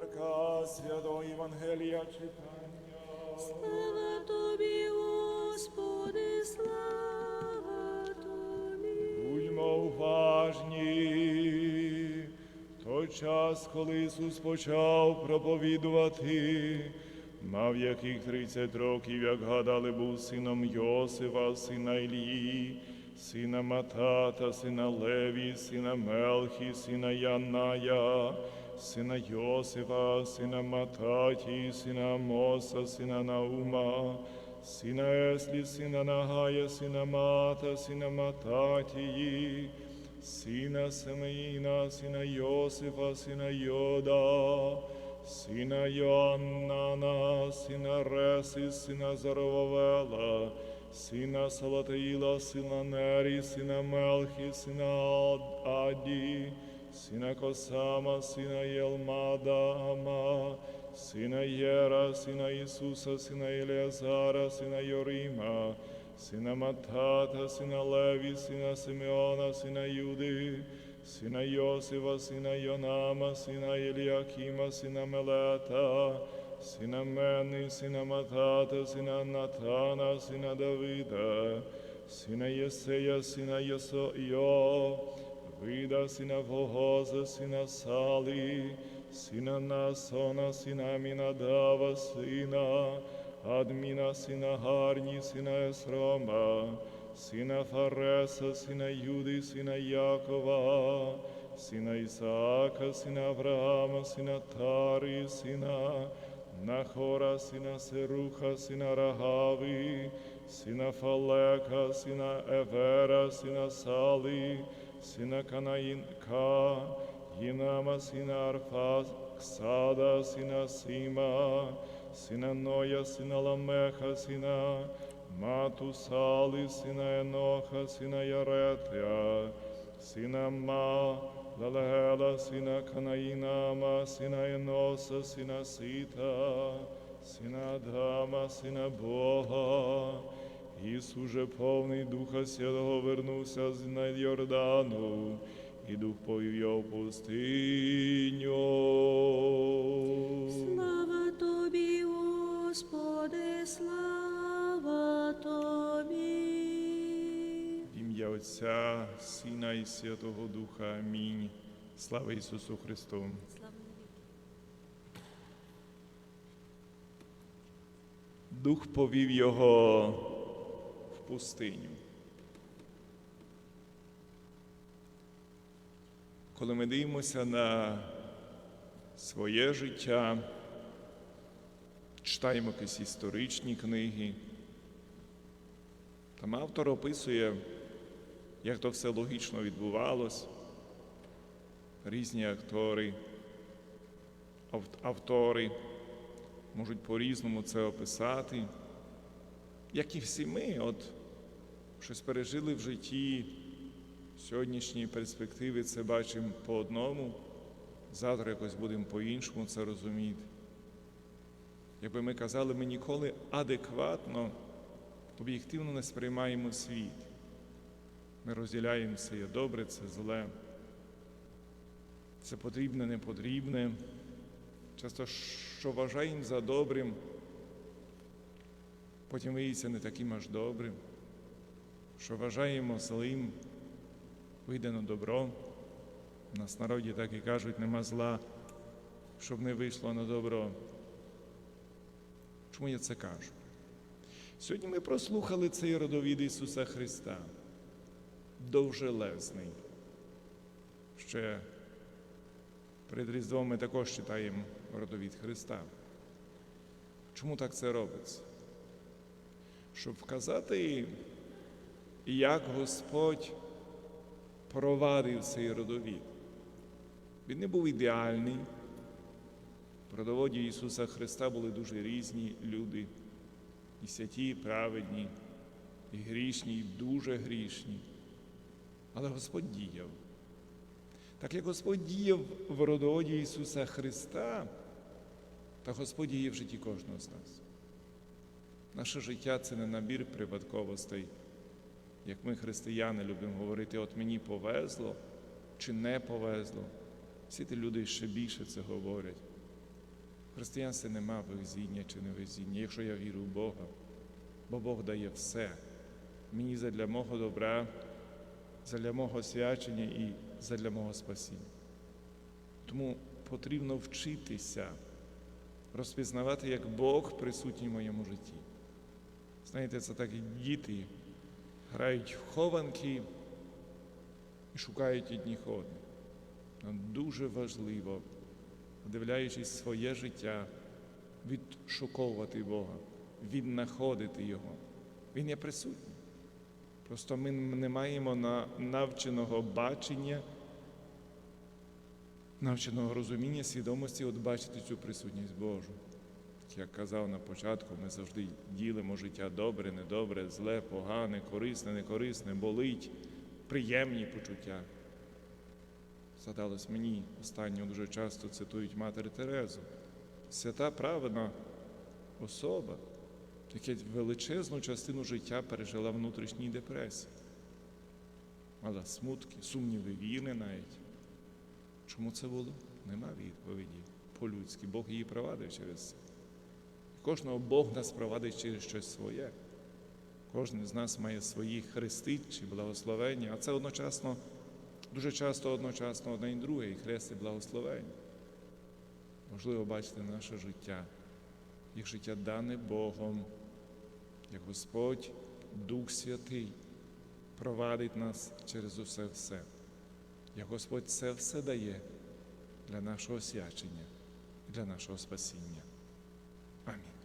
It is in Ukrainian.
Марка, святого Євангелія читання. Слава тобі, Господи, слава тобі. Будьмо уважні. Той час, коли Ісус почав проповідувати, мав яких 30 років, як гадали, був сином Йосифа, сина Ілії, сина Матата, сина Леві, сина Мелхі, сина Яная, сина Йосифа, сина Мататі, сина Амоса, сина Наума, сина Еслі, сина Нагая, сина Мата, сина Мататії, сина Семеїна, сина Йосифа, сина Йода, сина Йоаннана, сина Реси, сина Заровавела, сина Салатаїла, сина Нері, сина Мелхі, сина Ад- Аді, сина Косама, сина Єлмадама, сина Єра, сина сина Еліазара, сина Йорима, сина Матата, сина Леві, сина Симеона, сина Юди, сина Йосифа, сина сина Іліакіма, сина Мелета, сина Менни, сина сина Натана, сина Давида, сина Єсея, сина Йосо Вида, сина Вогоза, сина Сали, сина Насона, сина Амінадава, сина Адміна, сина Гарні, сина Есрома, сина Фареса, сина Юди, сина Якова, сина Ісаака, сина Авраама, сина Тари, сина Нахора, сина Серуха, сина Рагави, сина Фалека, сина Евера, сина Сали, сина Канаїнка, Єнама, сина Арфаксада, сина Сима, сина Ноя, сина Ламеха, сина Матусали, сина Еноха, сина Яретя, сина Ма, Лалегела, сина Канаїнама, сина Еноса, сина Сита, сина Адама, сина Бога. Ісус повний Духа Святого вернувся з над Йордану, і Дух повів його в пустиню. Слава тобі, Господи, слава тобі. Ім'я Отця, Сина і Святого Духа. Амінь. Слава Ісусу Христу. Дух повів його пустиню. Коли ми дивимося на своє життя, читаємо якісь історичні книги, там автор описує, як то все логічно відбувалось, різні актори, автори можуть по-різному це описати. Як і всі ми, от щось пережили в житті, сьогоднішні перспективи це бачимо по одному, завтра якось будемо по-іншому це розуміти. Якби ми казали, ми ніколи адекватно, об'єктивно не сприймаємо світ. Ми розділяємо це є добре, це зле, це потрібне, не потрібне. Часто, що вважаємо за добрим, потім виявиться не таким аж добрим, що вважаємо злим, вийде на добро. У нас народі так і кажуть, нема зла, щоб не вийшло на добро. Чому я це кажу? Сьогодні ми прослухали цей родовід Ісуса Христа, довжелезний. Ще Перед Різдвом ми також читаємо родовід Христа. Чому так це робиться? Щоб вказати, як Господь провадив цей родовід. Він не був ідеальний. В родоводі Ісуса Христа були дуже різні люди, і святі, і праведні, і грішні, і дуже грішні. Але Господь діяв. Так як Господь діяв в родоводі Ісуса Христа, та Господь діє в житті кожного з нас. Наше життя це не набір випадковостей, як ми, християни, любимо говорити, от мені повезло чи не повезло. Всі ті люди ще більше це говорять. християнстві нема везіння чи невезіння, якщо я вірю в Бога, бо Бог дає все. Мені задля мого добра, задля мого свячення і задля мого спасіння. Тому потрібно вчитися розпізнавати, як Бог присутній в моєму житті. Знаєте, це так і діти грають в хованки і шукають одніх одних. Нам дуже важливо, вдивляючись своє життя, відшуковувати Бога, віднаходити Його. Він є присутній. Просто ми не маємо на навченого бачення, навченого розуміння, свідомості от бачити цю присутність Божу. Як казав на початку, ми завжди ділимо життя добре, недобре, зле, погане, корисне, некорисне, болить, приємні почуття. Згадалось мені, останньо дуже часто цитують Матері Терезу. Свята праведна особа, яка величезну частину життя пережила внутрішній депресії. Мала смутки, сумніви віри навіть. Чому це було? Нема відповіді. По-людськи Бог її провадив через це. Кожного Бог нас провадить через щось своє. Кожен з нас має свої хрести чи благословення, а це одночасно, дуже часто одночасно одне і друге, і хрест і благословення. Можливо, бачити наше життя, як життя дане Богом, як Господь, Дух Святий, провадить нас через усе все. Як Господь це все дає для нашого свячення, для нашого спасіння. Amén.